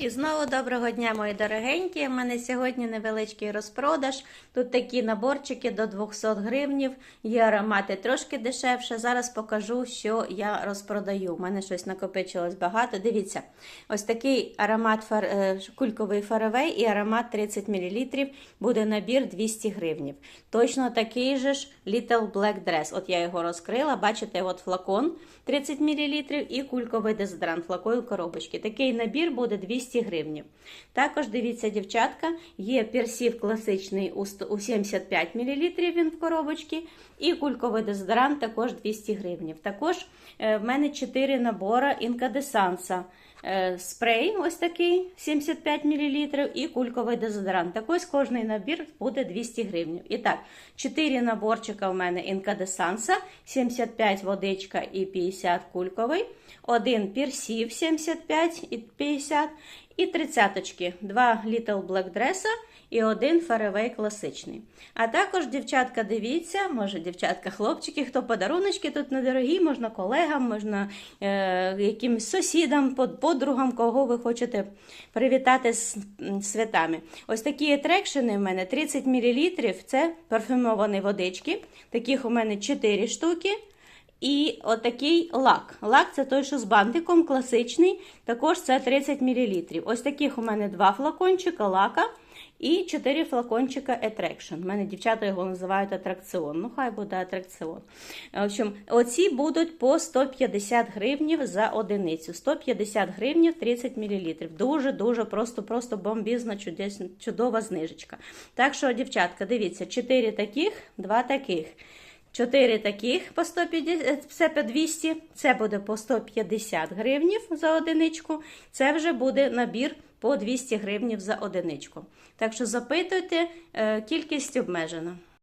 І знову доброго дня, мої дорогенькі. У мене сьогодні невеличкий розпродаж. Тут такі наборчики до 200 гривнів. Є аромати трошки дешевше. Зараз покажу, що я розпродаю. У мене щось накопичилось багато. Дивіться, ось такий аромат фар... е, кульковий фаровей і аромат 30 мл. Буде набір 200 гривнів. Точно такий же ж Little Black Dress. От я його розкрила. Бачите, от флакон 30 мл і кульковий дезодорант, флакон коробочки. Такий набір буде 200 гривень. Також дивіться, дівчатка, є персів класичний у 75 мл він в коробочці, і кульковий дезодорант також 200 гривень. Також е, в мене 4 набори інкадесанса. Е, Спрей ось такий 75 мл і кульковий дезодорант. Так ось кожний набір буде 200 гривень. І так, 4 наборчика в мене інкадесанса, 75 водичка і 50 кульковий, один персів 75 і 50 і тридцяточки, два Little Black Dress і один фаревей класичний. А також, дівчатка, дивіться, може, дівчатка, хлопчики, хто подаруночки тут недорогі, можна колегам, можна е, якимось сусідам, подругам, кого ви хочете привітати з святами. Ось такі атрекшени в мене 30 мл, це парфюмовані водички. Таких у мене 4 штуки. І отакий лак. Лак це той, що з бантиком, класичний, також це 30 мл. Ось таких у мене два флакончика лака і 4 флакончика Attraction. У мене дівчата його називають атракціон. Ну, хай буде атракціон. В общем, оці будуть по 150 гривнів за одиницю. 150 гривнів 30 мл. Дуже-дуже просто, просто бомбізна, чудова знижечка. Так що, дівчатка, дивіться, 4 таких, 2 таких. 4 таких по 150, це по 200, це буде по 150 гривнів за одиничку, це вже буде набір по 200 гривнів за одиничку. Так що запитуйте, е, кількість обмежена.